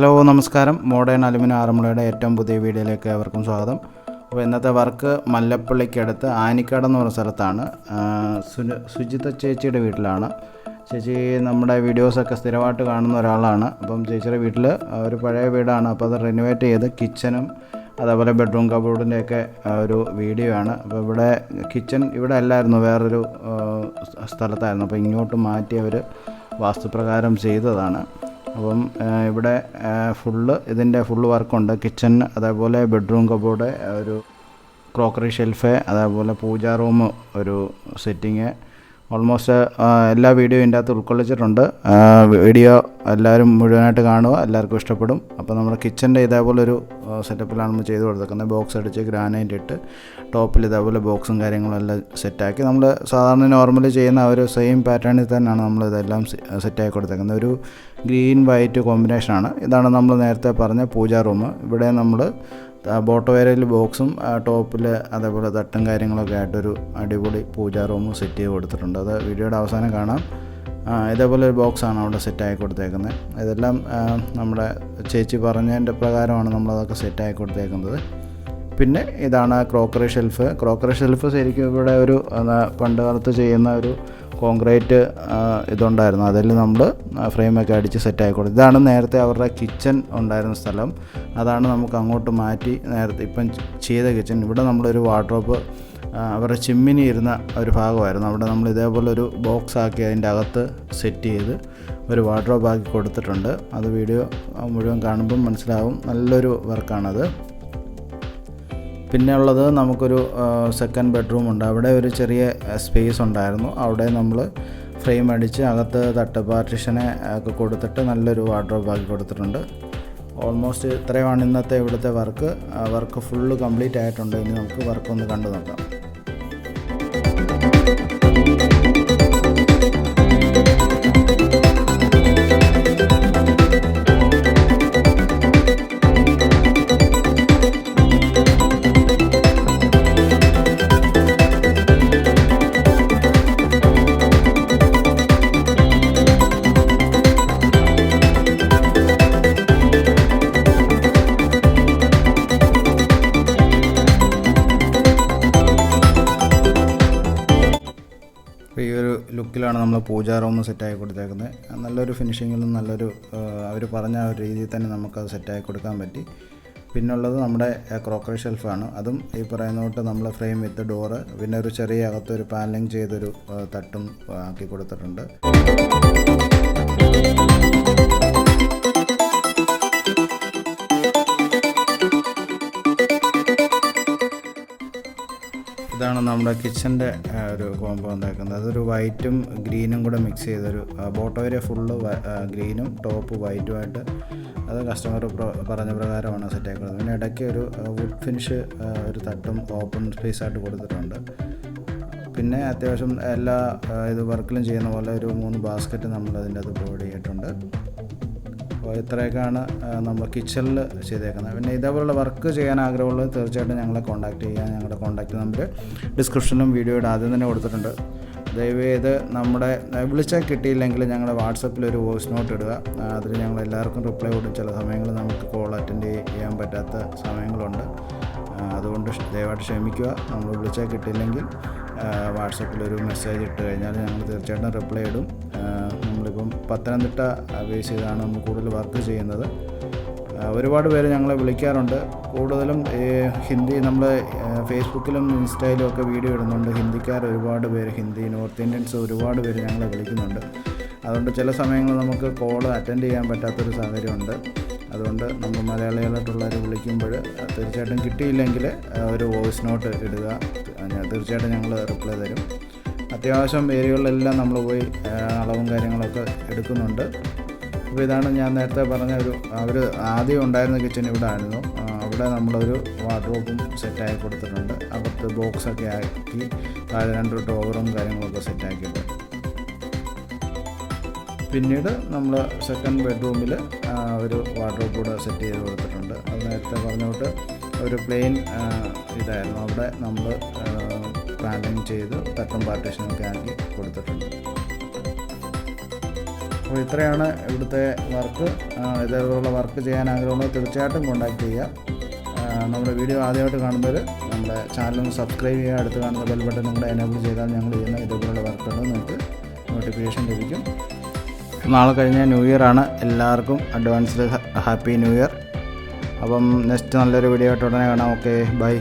Hello നമസ്കാരം. Modern aluminium ആറന്മുളയുടെ ഏറ്റവും പുതിയ വീഡിയോയിലേക്ക് ഏവർക്കും സ്വാഗതം. അപ്പോൾ ഇന്നത്തെ വർക്ക് മല്ലപ്പള്ളിക്കടുത്ത് ആനിക്കാട് എന്ന് പറഞ്ഞ സ്ഥലത്താണ്. സുജിത ചേച്ചിയുടെ വീട്ടിലാണ്. ചേച്ചി നമ്മുടെ വീഡിയോസൊക്കെ സ്ഥിരമായിട്ട് കാണുന്ന ഒരാളാണ്. അപ്പം ചേച്ചിയുടെ വീട്ടിൽ ഒരു പഴയ വീടാണ്. അപ്പോൾ അത് റിനോവേറ്റ് ചെയ്ത് കിച്ചനും അതേപോലെ ബെഡ്റൂം കബോർഡിന്റെയൊക്കെ ഒരു വീഡിയോ ആണ്. അപ്പോൾ ഇവിടെ കിച്ചൺ ഇവിടെ അല്ലായിരുന്നു വേറൊരു സ്ഥലത്തായിരുന്നു. അപ്പോൾ ഇങ്ങോട്ട് മാറ്റി അവർ വാസ്തുപ്രകാരം ചെയ്തതാണ്. അപ്പം ഇവിടെ ഫുള്ള് ഇതിന്റെ ഫുള്ള് വർക്കുണ്ട്. കിച്ചൺ അതേപോലെ ബെഡ്റൂം കബോർഡ് ഒരു ക്രോക്കറി ഷെൽഫ് അതേപോലെ പൂജാ റൂം ഒരു സെറ്റിങ് ഓൾമോസ്റ്റ് എല്ലാ വീഡിയോ ഇതിന്റെ അകത്ത് ഉൾക്കൊള്ളിച്ചിട്ടുണ്ട്. വീഡിയോ എല്ലാവരും മുഴുവനായിട്ട് കാണുക എല്ലാവർക്കും ഇഷ്ടപ്പെടും. അപ്പോൾ നമ്മുടെ കിച്ചന്റെ ഇതേപോലെ ഒരു സെറ്റപ്പിലാണ് നമ്മൾ ചെയ്ത് കൊടുത്തേക്കുന്നത്. ബോക്സ് അടിച്ച് ഗ്രാനൈറ്റ് ഇട്ട് ടോപ്പിൽ ഇതേപോലെ ബോക്സും കാര്യങ്ങളും എല്ലാം സെറ്റാക്കി. നമ്മൾ സാധാരണ നോർമലി ചെയ്യുന്ന ഒരു സെയിം പാറ്റേണിൽ തന്നെയാണ് നമ്മൾ ഇതെല്ലാം സെറ്റാക്കി കൊടുത്തേക്കുന്നത്. ഒരു ഗ്രീൻ വൈറ്റ് കോമ്പിനേഷനാണ്. ഇതാണ് നമ്മൾ നേരത്തെ പറഞ്ഞ പൂജാ റൂം. ഇവിടെ നമ്മൾ ബോട്ടോ വരയിൽ ബോക്സും ടോപ്പിൽ അതേപോലെ തട്ടും കാര്യങ്ങളൊക്കെ ആയിട്ടൊരു അടിപൊളി പൂജാ റൂമും സെറ്റ് ചെയ്ത് കൊടുത്തിട്ടുണ്ട്. അത് വീഡിയോയുടെ അവസാനം കാണാം. ഇതേപോലെ ഒരു ബോക്സാണ് അവിടെ സെറ്റാക്കി കൊടുത്തേക്കുന്നത്. ഇതെല്ലാം നമ്മുടെ ചേച്ചി പറഞ്ഞതിന്റെ പ്രകാരമാണ് നമ്മളതൊക്കെ സെറ്റാക്കി കൊടുത്തേക്കുന്നത്. പിന്നെ ഇതാണ് ക്രോക്കറി ഷെൽഫ് ക്രോക്കറി ഷെൽഫ് ശരിക്കും ഇവിടെ ഒരു പണ്ട് കാലത്ത് ചെയ്യുന്ന ഒരു കോൺക്രീറ്റ് ഇതുണ്ടായിരുന്നു. അതിൽ നമ്മൾ ഫ്രെയിമൊക്കെ അടിച്ച് സെറ്റാക്കി കൊടുത്തു ഇതാണ് നേരത്തെ അവരുടെ കിച്ചൺ ഉണ്ടായിരുന്ന സ്ഥലം. അതാണ് നമുക്ക് അങ്ങോട്ട് മാറ്റി നേരത്തെ ഇപ്പം ചെയ്ത കിച്ചൺ. ഇവിടെ നമ്മളൊരു വാർഡ്രോപ്പ് അവരുടെ ചിമ്മിനി ഇരുന്ന ഒരു ഭാഗമായിരുന്നു. അവിടെ നമ്മൾ ഇതേപോലെ ഒരു ബോക്സ് ആക്കി അതിന്റെ അകത്ത് സെറ്റ് ചെയ്ത് ഒരു വാർഡ്രോബ് ആക്കി കൊടുത്തിട്ടുണ്ട്. അത് വീഡിയോ മുഴുവൻ കാണുമ്പം മനസ്സിലാവും. നല്ലൊരു വർക്കാണത്. പിന്നെ ഉള്ളത് നമുക്കൊരു സെക്കൻഡ് ബെഡ്റൂം ഉണ്ട്. അവിടെ ഒരു ചെറിയ സ്പേസ് ഉണ്ടായിരുന്നു. അവിടെ നമ്മൾ ഫ്രെയിം അടിച്ച് അകത്ത് തട്ട് പാർട്ടിഷനെ ഒക്കെ കൊടുത്തിട്ട് നല്ലൊരു വാർഡ്രോബ് ആക്കി കൊടുത്തിട്ടുണ്ട്. ഓൾമോസ്റ്റ് ഇത്രയുമാണ് ഇന്നത്തെ ഇവിടുത്തെ വർക്ക് വർക്ക് ഫുള്ള് കംപ്ലീറ്റ് ആയിട്ടുണ്ട്. ഇനി നമുക്ക് വർക്കൊന്ന് കണ്ടു നോക്കാം. ലുക്കിലാണ് നമ്മൾ പൂജാ റൂം സെറ്റാക്കി കൊടുത്തേക്കുന്നത്. നല്ലൊരു ഫിനിഷിങ്ങിലും നല്ലൊരു അവർ പറഞ്ഞ ആ ഒരു രീതിയിൽ തന്നെ നമുക്കത് സെറ്റാക്കി കൊടുക്കാൻ പറ്റി. പിന്നുള്ളത് നമ്മുടെ ക്രോക്കറി ഷെൽഫാണ് അതും ഈ പറയുന്ന തൊട്ട് നമ്മൾ ഫ്രെയിം വിത്ത് ഡോറ് പിന്നെ ഒരു ചെറിയ അകത്തൊരു പാനലിങ് ചെയ്തൊരു തട്ടും ആക്കി കൊടുത്തിട്ടുണ്ട്. ഇതാണ് നമ്മുടെ കിച്ചന്റെ ഒരു കോമ്പോ ഉണ്ടാക്കുന്നത് അതൊരു വൈറ്റും ഗ്രീനും കൂടെ മിക്സ് ചെയ്തൊരു ബോട്ടോ ഫുള്ള് ഗ്രീനും ടോപ്പ് വൈറ്റുമായിട്ട് അത് കസ്റ്റമർ പറഞ്ഞ പ്രകാരമാണ് സെറ്റ് ആക്കുന്നത്. പിന്നെ ഇടയ്ക്ക് ഒരു വുഡ് ഫിനിഷ് ഒരു തട്ടും ഓപ്പൺ സ്പേസ് ആയിട്ട് കൊടുത്തിട്ടുണ്ട്. പിന്നെ അത്യാവശ്യം എല്ലാ ഇത് വർക്കിലും ചെയ്യുന്ന പോലെ ഒരു മൂന്ന് ബാസ്ക്കറ്റ് നമ്മൾ അതിന്റെ അത് പ്രൊവൈഡ് ചെയ്തിട്ടുണ്ട്. അപ്പോൾ ഇത്രയൊക്കെയാണ് നമ്മൾ കിച്ചണിൽ ചെയ്തേക്കുന്നത്. പിന്നെ ഇതേപോലുള്ള വർക്ക് ചെയ്യാൻ ആഗ്രഹമുള്ളത് തീർച്ചയായിട്ടും ഞങ്ങളെ കോൺടാക്ട് ചെയ്യാൻ ഞങ്ങളുടെ കോൺടാക്ട് നമ്പർ ഡിസ്ക്രിപ്ഷനിലും വീഡിയോയുടെ ആദ്യം തന്നെ കൊടുത്തിട്ടുണ്ട്. ദയവേത് നമ്മുടെ വിളിച്ചാൽ കിട്ടിയില്ലെങ്കിൽ ഞങ്ങളുടെ വാട്സപ്പിൽ ഒരു വോയിസ് നോട്ട് ഇടുക. അതിൽ ഞങ്ങൾ എല്ലാവർക്കും റിപ്ലൈ കൊടുക്കും. ചില സമയങ്ങളിൽ നമുക്ക് കോൾ അറ്റൻഡ് ചെയ്യാൻ പറ്റാത്ത സമയങ്ങളുണ്ട്. അതുകൊണ്ട് ദയവായിട്ട് ക്ഷമിക്കുക. നമ്മൾ വിളിച്ചാൽ കിട്ടിയില്ലെങ്കിൽ വാട്സപ്പിൽ ഒരു മെസ്സേജ് ഇട്ട് കഴിഞ്ഞാൽ ഞങ്ങൾ തീർച്ചയായിട്ടും റിപ്ലൈ ഇടും. പത്തനംതിട്ട ബേസ് ചെയ്താണ് നമ്മൾ കൂടുതൽ വർക്ക് ചെയ്യുന്നത്. ഒരുപാട് പേര് ഞങ്ങളെ വിളിക്കാറുണ്ട്. കൂടുതലും ഹിന്ദി നമ്മൾ ഫേസ്ബുക്കിലും ഇൻസ്റ്റയിലും ഒക്കെ വീഡിയോ ഇടുന്നുണ്ട്. ഹിന്ദിക്കാർ ഒരുപാട് പേര് ഹിന്ദി നോർത്ത് ഇന്ത്യൻസ് ഒരുപാട് പേര് ഞങ്ങളെ വിളിക്കുന്നുണ്ട്. അതുകൊണ്ട് ചില സമയങ്ങളിൽ നമുക്ക് കോൾ അറ്റൻഡ് ചെയ്യാൻ പറ്റാത്തൊരു സാഹചര്യമുണ്ട്. അതുകൊണ്ട് നമ്മൾ മലയാളികളായിട്ടുള്ളവർ വിളിക്കുമ്പോൾ തീർച്ചയായിട്ടും കിട്ടിയില്ലെങ്കിൽ ഒരു വോയിസ് നോട്ട് ഇടുക. തീർച്ചയായിട്ടും ഞങ്ങൾ റിപ്ലൈ തരും. അത്യാവശ്യം ഏരിയകളിലെല്ലാം നമ്മൾ പോയി അളവും കാര്യങ്ങളൊക്കെ എടുക്കുന്നുണ്ട്. അപ്പോൾ ഇതാണ് ഞാൻ നേരത്തെ പറഞ്ഞ ഒരു അവർ ആദ്യം ഉണ്ടായിരുന്ന കിച്ചൺ ഇവിടെ ആയിരുന്നു. അവിടെ നമ്മളൊരു വാർഡ്രോബും സെറ്റാക്കി കൊടുത്തിട്ടുണ്ട്. അകത്ത് ബോക്സൊക്കെ ആക്കി താഴെ രണ്ട് ഡോറും കാര്യങ്ങളൊക്കെ സെറ്റാക്കിയിട്ട് പിന്നീട് നമ്മൾ സെക്കൻഡ് ബെഡ്റൂമിൽ ഒരു വാർഡ്രോബ് കൂടെ സെറ്റ് ചെയ്ത് കൊടുത്തിട്ടുണ്ട്. അത് നേരത്തെ പറഞ്ഞോട്ട് ഒരു പ്ലെയിൻ ഇതായിരുന്നു. അവിടെ നമ്മൾ പാനലിങ് ചെയ്ത് തട്ടും പാർട്ടീഷനൊക്കെ ആക്കി കൊടുത്തിട്ടുണ്ട്. അപ്പോൾ ഇത്രയാണ് ഇവിടുത്തെ വർക്ക്. ഇതേപോലുള്ള വർക്ക് ചെയ്യാൻ ആഗ്രഹമുള്ളത് തീർച്ചയായിട്ടും കോൺടാക്റ്റ് ചെയ്യുക. നമ്മുടെ വീഡിയോ ആദ്യമായിട്ട് കാണുന്നവർ നമ്മുടെ ചാനൽ ഒന്ന് സബ്സ്ക്രൈബ് ചെയ്യുക. അടുത്ത് കാണുന്ന ബെൽ ബട്ടൺ കൂടെ എനേബിൾ ചെയ്താൽ ഞങ്ങൾ ചെയ്യുന്ന ഇതേപോലുള്ള വർക്കുകൾ നിങ്ങൾക്ക് നോട്ടിഫിക്കേഷൻ ലഭിക്കും. നാളെ കഴിഞ്ഞ ന്യൂ ഇയർ ആണ്. എല്ലാവർക്കും അഡ്വാൻസ്ഡ് ഹാപ്പി ന്യൂ ഇയർ അപ്പം നെക്സ്റ്റ് നല്ലൊരു വീഡിയോ ആയിട്ട് ഉടനെ കാണാം. Okay bye